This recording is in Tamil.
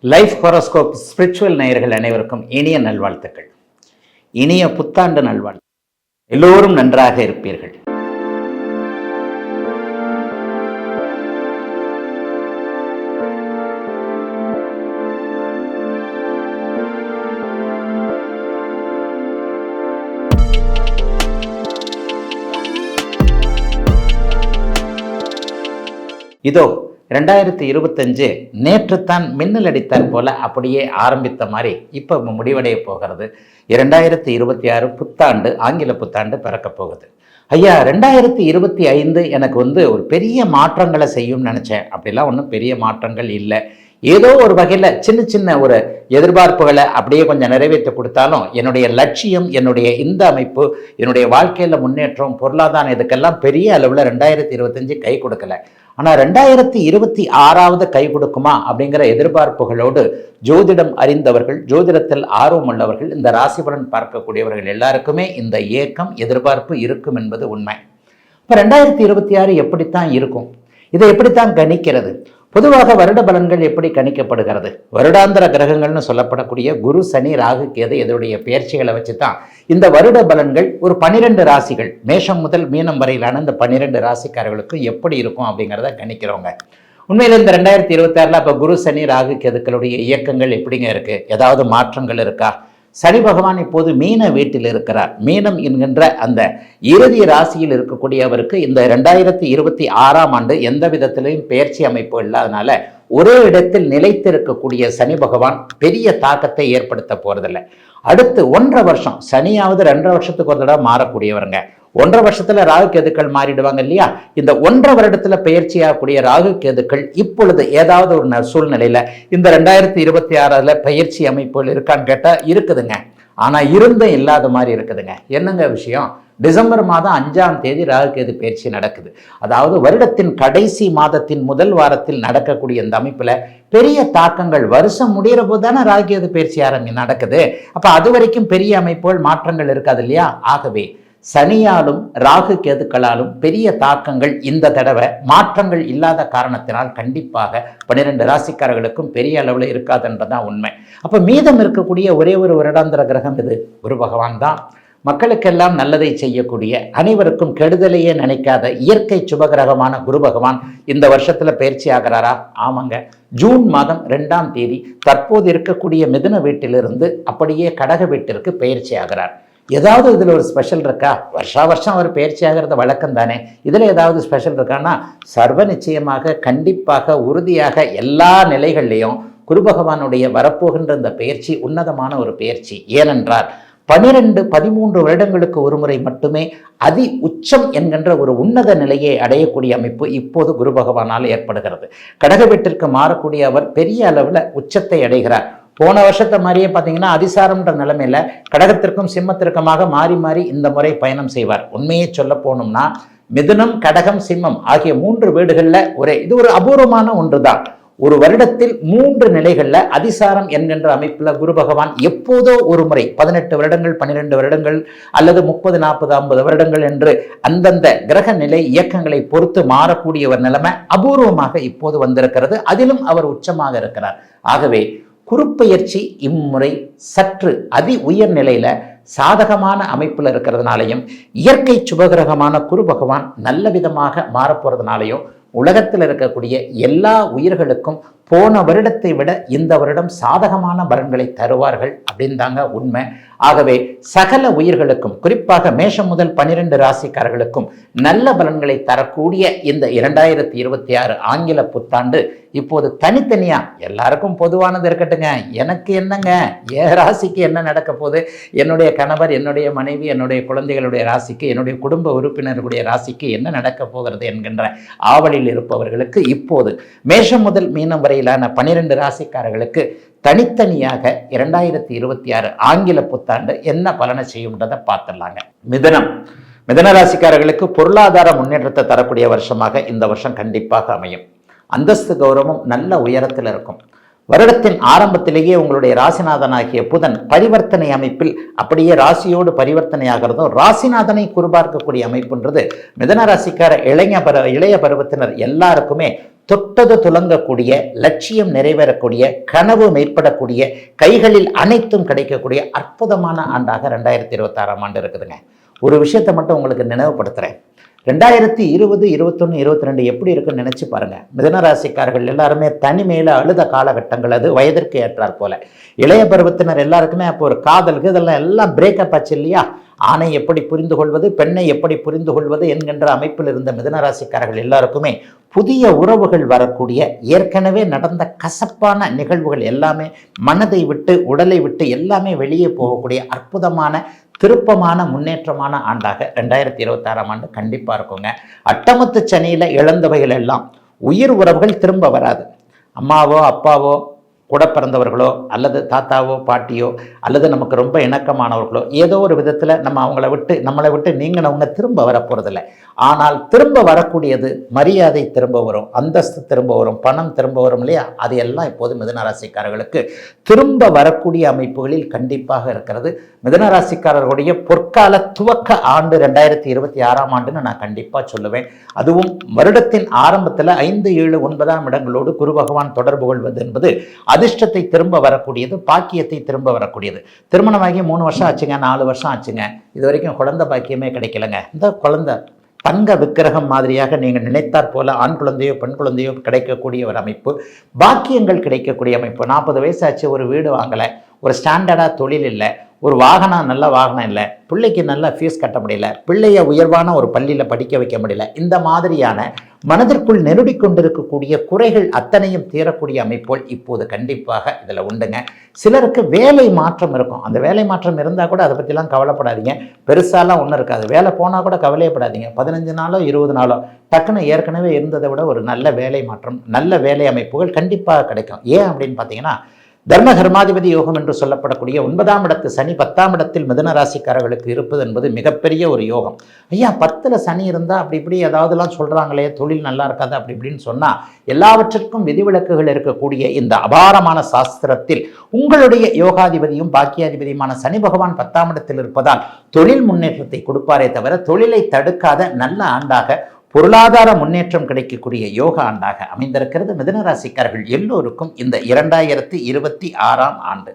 லைஃப் ஹொரோஸ்கோப் ஸ்பிரிச்சுவல் நேயர்கள் அனைவருக்கும் இனிய நல்வாழ்த்துக்கள். இனிய புத்தாண்டு நல்வாழ்த்து எல்லோரும் நன்றாக இருப்பீர்கள். இதோ ரெண்டாயிரத்தி இருபத்தஞ்சு நேற்றுத்தான் மின்னல் அடித்தார் போல அப்படியே ஆரம்பித்த மாதிரி இப்போ முடிவடைய போகிறது. இரண்டாயிரத்தி இருபத்தி ஆறு புத்தாண்டு ஆங்கில புத்தாண்டு பிறக்கப் போகுது. ஐயா ரெண்டாயிரத்தி இருபத்தி ஐந்து எனக்கு வந்து ஒரு பெரிய மாற்றங்களை செய்யும்னு நினச்சேன். அப்படிலாம் ஒன்றும் பெரிய மாற்றங்கள் இல்லை. ஏதோ ஒரு வகையில் சின்ன சின்ன ஒரு எதிர்பார்ப்புகளை அப்படியே கொஞ்சம் நிறைவேற்றி கொடுத்தாலும் என்னுடைய லட்சியம் என்னுடைய இந்த அமைப்பு என்னுடைய வாழ்க்கையில் முன்னேற்றம் பொருளாதாரம் இதுக்கெல்லாம் பெரிய அளவில் ரெண்டாயிரத்தி இருபத்தஞ்சு கை கொடுக்கல. ஆனால் ரெண்டாயிரத்தி இருபத்தி ஆறாவது கை கொடுக்குமா அப்படிங்கிற எதிர்பார்ப்புகளோடு ஜோதிடம் அறிந்தவர்கள் ஜோதிடத்தில் ஆர்வம் உள்ளவர்கள் இந்த ராசிபலன் பார்க்கக்கூடியவர்கள் எல்லாருக்குமே இந்த ஏக்கம் எதிர்பார்ப்பு இருக்கும் என்பது உண்மை. இப்போ ரெண்டாயிரத்தி இருபத்தி ஆறு எப்படித்தான் இருக்கும்? இதை எப்படித்தான் கணிக்கிறது? பொதுவாக வருட பலன்கள் எப்படி கணிக்கப்படுகிறது? வருடாந்திர கிரகங்கள்னு சொல்லப்படக்கூடிய குரு சனி ராகு கேது இதனுடைய பெயர்ச்சிகளை வச்சு தான் இந்த வருட பலன்கள் ஒரு பனிரெண்டு ராசிகள் மேஷம் முதல் மீனம் வரையிலான இந்த பன்னிரெண்டு ராசிக்காரர்களுக்கு எப்படி இருக்கும் அப்படிங்கிறத கணிக்கிறோங்க. உண்மையில் இந்த ரெண்டாயிரத்தி இருபத்தாறில் அப்போ குரு சனி ராகு கேதுக்களுடைய இயக்கங்கள் எப்படிங்க இருக்குது ஏதாவது மாற்றங்கள் இருக்கா? சனி பகவான் இப்போது மீன வீட்டில் இருக்கிறார். மீனம் என்கின்ற அந்த இறுதி ராசியில் இருக்கக்கூடியவருக்கு இந்த ரெண்டாயிரத்தி இருபத்தி ஆறாம் ஆண்டு எந்த விதத்திலையும் பெயர்ச்சி அமைப்பு இல்லாதனால ஒரே இடத்தில் நிலைத்திருக்கக்கூடிய சனி பகவான் பெரிய தாக்கத்தை ஏற்படுத்த போறதில்லை. அடுத்து ஒன்றரை வருஷம் சனியாவது ரெண்டரை வருஷத்துக்கு ஒரு தடவை மாறக்கூடியவருங்க. ஒன்றரை வருஷத்துல ராகு கேதுக்கள் மாறிடுவாங்க இல்லையா? இந்த ஒன்றரை வருடத்துல பயிற்சியாகக்கூடிய ராகு கேதுக்கள் இப்பொழுது ஏதாவது ஒரு சூழ்நிலையில இந்த ரெண்டாயிரத்தி இருபத்தி ஆறுல பயிற்சி அமைப்புகள் இருக்கான்னு கேட்டா இருக்குதுங்க. ஆனா இருந்தும் இல்லாத மாதிரி இருக்குதுங்க. என்னங்க விஷயம்? டிசம்பர் மாதம் அஞ்சாம் தேதி ராகுகேது பயிற்சி நடக்குது. அதாவது வருடத்தின் கடைசி மாதத்தின் முதல் வாரத்தில் நடக்கக்கூடிய இந்த அமைப்புல பெரிய தாக்கங்கள் வருஷம் முடிகிற போது தானே ராகுகேது பயிற்சி ஆரம்பி நடக்குது. அப்ப அது வரைக்கும் பெரிய அமைப்புகள் மாற்றங்கள் இருக்காது இல்லையா? ஆகவே சனியாலும் ராகு கேதுக்களாலும் பெரிய தாக்கங்கள் இந்த தடவை மாற்றங்கள் இல்லாத காரணத்தினால் கண்டிப்பாக பன்னிரெண்டு ராசிக்காரர்களுக்கும் பெரிய அளவில் இருக்காதுன்றதான் உண்மை. அப்போ மீதம் இருக்கக்கூடிய ஒரே ஒரு வருடாந்திர கிரகம் இது குரு பகவான் தான். மக்களுக்கெல்லாம் நல்லதை செய்யக்கூடிய அனைவருக்கும் கெடுதலையே நினைக்காத இயற்கை சுபகிரகமான குரு பகவான் இந்த வருஷத்துல பயிற்சி ஆகிறாரா? ஆமாங்க. ஜூன் மாதம் ரெண்டாம் தேதி தற்போது இருக்கக்கூடிய மிதுன வீட்டிலிருந்து அப்படியே கடக வீட்டிற்கு பயிற்சி ஆகிறார். ஏதாவது இதில் ஒரு ஸ்பெஷல் இருக்கா? வருஷா வருஷம் அவர் பயிற்சி ஆகிறது வழக்கம் தானே இதில் ஏதாவது ஸ்பெஷல் இருக்கான்னா சர்வ நிச்சயமாக கண்டிப்பாக உறுதியாக எல்லா நிலைகள்லேயும் குரு பகவானுடைய வரப்போகின்ற இந்த பயிற்சி உன்னதமான ஒரு பயிற்சி. ஏனென்றால் பனிரெண்டு பதிமூன்று வருடங்களுக்கு ஒரு முறை மட்டுமே அதி உச்சம் என்கின்ற ஒரு உன்னத நிலையை அடையக்கூடிய அமைப்பு இப்போது குரு பகவானால் ஏற்படுகிறது. கடக வீட்டிற்கு மாறக்கூடிய அவர் பெரிய அளவில் உச்சத்தை அடைகிறார். போன வருஷத்தை மாதிரியே பார்த்தீங்கன்னா அதிசாரம்ன்ற நிலைமையில கடகத்திற்கும் சிம்மத்திற்குமாக மாறி மாறி இந்த முறை பயணம் செய்வார். உண்மையை சொல்ல போனோம்னா மிதுனம் கடகம் சிம்மம் ஆகிய மூன்று வீடுகளில் ஒரே இது ஒரு அபூர்வமான ஒன்று தான் ஒரு வருடத்தில் மூன்று நிலைகளில் அதிசாரம் என்கின்ற அமைப்பில் குரு பகவான் எப்போதோ ஒரு முறை பதினெட்டு வருடங்கள் பன்னிரெண்டு வருடங்கள் அல்லது முப்பது நாற்பது ஐம்பது வருடங்கள் என்று அந்தந்த கிரக நிலை இயக்கங்களை பொறுத்து மாறக்கூடிய ஒரு நிலைமை அபூர்வமாக இப்போது வந்திருக்கிறது. அதிலும் அவர் உச்சமாக இருக்கிறார். ஆகவே குறுப்பெயர்ச்சி இம்முறை சற்று அதி உயர் நிலையில சாதகமான அமைப்பில் இருக்கிறதுனாலையும் இயற்கை சுபகிரகமான குரு பகவான் நல்ல விதமாக மாறப்போறதுனாலையும் உலகத்தில் இருக்கக்கூடிய எல்லா உயிர்களுக்கும் போன வருடத்தை விட இந்த வருடம் சாதகமான பலன்களை தருவார்கள் அப்படின்னு தாங்க உண்மை. ஆகவே சகல உயிர்களுக்கும் குறிப்பாக மேஷம் முதல் பனிரெண்டு ராசிக்காரர்களுக்கும் நல்ல பலன்களை தரக்கூடிய இந்த இரண்டாயிரத்தி இருபத்தி ஆறு ஆங்கில புத்தாண்டு இப்போது தனித்தனியா எல்லாருக்கும் பொதுவானது இருக்கட்டுங்க. எனக்கு என்னங்க? என் ராசிக்கு என்ன நடக்க போகுது? என்னுடைய கணவர் என்னுடைய மனைவி என்னுடைய குழந்தைகளுடைய ராசிக்கு என்னுடைய குடும்ப உறுப்பினர்களுடைய ராசிக்கு என்ன நடக்க போகிறது என்கின்ற ஆவலில் இருப்பவர்களுக்கு இப்போது மேஷம் முதல் மீனம் வரையிலான பனிரெண்டு ராசிக்காரர்களுக்கு தனித்தனியாக இரண்டாயிரத்தி இருபத்தி ஆறு ஆங்கில புத்தாண்டு என்ன பலனை செய்யும்ன்றதை பார்த்துடலாங்க. மிதனம். மிதன ராசிக்காரர்களுக்கு பொருளாதார முன்னேற்றத்தை தரக்கூடிய வருஷமாக இந்த வருஷம் கண்டிப்பாக அமையும். அந்தஸ்து கௌரவம் நல்ல உயரத்தில் இருக்கும். வருடத்தின் ஆரம்பத்திலேயே உங்களுடைய ராசிநாதனாகிய புதன் பரிவர்த்தனை அமைப்பில் அப்படியே ராசியோடு பரிவர்த்தனை ஆகிறதும் ராசிநாதனை குறிபார்க்கக்கூடிய அமைப்புன்றது மிதன ராசிக்கார இளைய பரு இளைய பருவத்தினர் எல்லாருக்குமே தொட்டது துலங்கக்கூடிய லட்சியம் நிறைவேறக்கூடிய கனவு மேற்படக்கூடிய கைகளில் அனைத்தும் கிடைக்கக்கூடிய அற்புதமான ஆண்டாக ரெண்டாயிரத்தி இருபத்தாறாம் ஆண்டு இருக்குதுங்க. ஒரு விஷயத்தை மட்டும் உங்களுக்கு நினைவுபடுத்துகிறேன் ரெண்டாயிரத்தி இருபது இருபத்தொன்று இருபத்தி ரெண்டு எப்படி இருக்குன்னு நினச்சி பாருங்கள் மிதனராசிக்காரர்கள் எல்லாருமே தனிமையில் அழுத காலகட்டங்கள் அது வயதிற்கு ஏற்றார் போல. இளைய பருவத்தினர் எல்லாருக்குமே அப்போ ஒரு காதலுக்கு இதெல்லாம் எல்லாம் பிரேக்கப் ஆச்சு இல்லையா? ஆணை எப்படி புரிந்து கொள்வது பெண்ணை எப்படி புரிந்து கொள்வது என்கின்ற அமைப்பில் இருந்த மிதனராசிக்காரர்கள் எல்லாருக்குமே புதிய உறவுகள் வரக்கூடிய ஏற்கனவே நடந்த கசப்பான நிகழ்வுகள் எல்லாமே மனதை விட்டு உடலை விட்டு எல்லாமே வெளியே போகக்கூடிய அற்புதமான திருப்பமான முன்னேற்றமான ஆண்டாக ரெண்டாயிரத்தி இருபத்தாறாம் ஆண்டு கண்டிப்பாக இருக்குங்க. அட்டமத்து சனியில் இழந்தவைகள் எல்லாம் உயிர் உறவுகள் திரும்ப வராது. அம்மாவோ அப்பாவோ கூட பிறந்தவர்களோ அல்லது தாத்தாவோ பாட்டியோ அல்லது நமக்கு ரொம்ப இணக்கமானவர்களோ ஏதோ ஒரு விதத்தில் நம்ம அவங்கள விட்டு நம்மளை விட்டு நீங்கினவங்க திரும்ப வரப்போகிறதில்ல ஆனால் திரும்ப வரக்கூடியது மரியாதை திரும்ப வரும் அந்தஸ்து திரும்ப வரும் பணம் திரும்ப வரும் இல்லையா? அது எல்லாம் இப்போது மிதனராசிக்காரர்களுக்கு திரும்ப வரக்கூடிய அமைப்புகளில் கண்டிப்பாக இருக்கிறது. மிதனராசிக்காரர்களுடைய பொற்கால துவக்க ஆண்டு ரெண்டாயிரத்தி இருபத்தி ஆறாம் ஆண்டுன்னு நான் கண்டிப்பாக சொல்லுவேன். அதுவும் வருடத்தின் ஆரம்பத்தில் ஐந்து ஏழு ஒன்பதாம் இடங்களோடு குரு பகவான் தொடர்பு கொள்வது என்பது அதிர்ஷ்டத்தை திரும்ப வரக்கூடியது பாக்கியத்தை திரும்ப வரக்கூடியது. திருமணமாகி மூணு வருஷம் ஆச்சுங்க நாலு வருஷம் ஆச்சுங்க. இது வரைக்கும் குழந்தை பாக்கியமே கிடைக்கலங்க. இந்த குழந்தை தங்க விக்கிரகம் மாதிரியாக நீங்கள் நினைத்தாற் போல ஆண் குழந்தையோ பெண் குழந்தையோ கிடைக்கக்கூடிய ஒரு அமைப்பு பாக்கியங்கள் கிடைக்கக்கூடிய அமைப்பு. நாற்பது வயசாச்சு ஒரு வீடு வாங்கலை. ஒரு ஸ்டாண்டர்டாக தொழில் இல்லை ஒரு வாகனம் நல்ல வாகனம் இல்லை பிள்ளைக்கு நல்ல ஃபீஸ் கட்ட முடியல பிள்ளைய உயர்வான ஒரு பள்ளியில் படிக்க வைக்க முடியல இந்த மாதிரியான மனதிற்குள் நெருடி கொண்டிருக்கக்கூடிய குறைகள் அத்தனையும் தீரக்கூடிய அமைப்போல் இப்போது கண்டிப்பாக இதில் உண்டுங்க. சிலருக்கு வேலை மாற்றம் இருக்கும். அந்த வேலை மாற்றம் இருந்தால் கூட அதை பற்றிலாம் கவலைப்படாதீங்க. பெருசாலாம் ஒன்றும் இருக்காது. வேலை போனால் கூட கவலையப்படாதீங்க பதினஞ்சு நாளோ இருபது நாளோ டக்குன்னு ஏற்கனவே இருந்ததை விட ஒரு நல்ல வேலை மாற்றம் நல்ல வேலை அமைப்புகள் கண்டிப்பாக கிடைக்கும். ஏன் அப்படின்னு பார்த்தீங்கன்னா தர்ம கர்மாதிபதி யோகம் என்று சொல்லப்படக்கூடிய ஒன்பதாம் இடத்து சனி பத்தாம் இடத்தில் மிதன ராசிக்காரர்களுக்கு இருப்பது என்பது மிகப்பெரிய ஒரு யோகம். ஐயா பத்தில் சனி இருந்தால் அப்படி இப்படி ஏதாவதுலாம் சொல்கிறாங்களே தொழில் நல்லா இருக்காது அப்படி இப்படின்னு சொன்னால் எல்லாவற்றிற்கும் விதிவிலக்குகள் இருக்கக்கூடிய இந்த அபாரமான சாஸ்திரத்தில் உங்களுடைய யோகாதிபதியும் பாக்கியாதிபதியுமான சனி பகவான் பத்தாம் இடத்தில் இருப்பதால் தொழில் முன்னேற்றத்தை கொடுப்பாரே தவிர தொழிலை தடுக்காத நல்ல ஆண்டாக பொருளாதார முன்னேற்றம் கிடைக்கக்கூடிய யோக ஆண்டாக அமைந்திருக்கிறது மிதனராசிக்காரர்கள் எல்லோருக்கும் இந்த இரண்டாயிரத்தி இருபத்தி ஆறாம் ஆண்டு.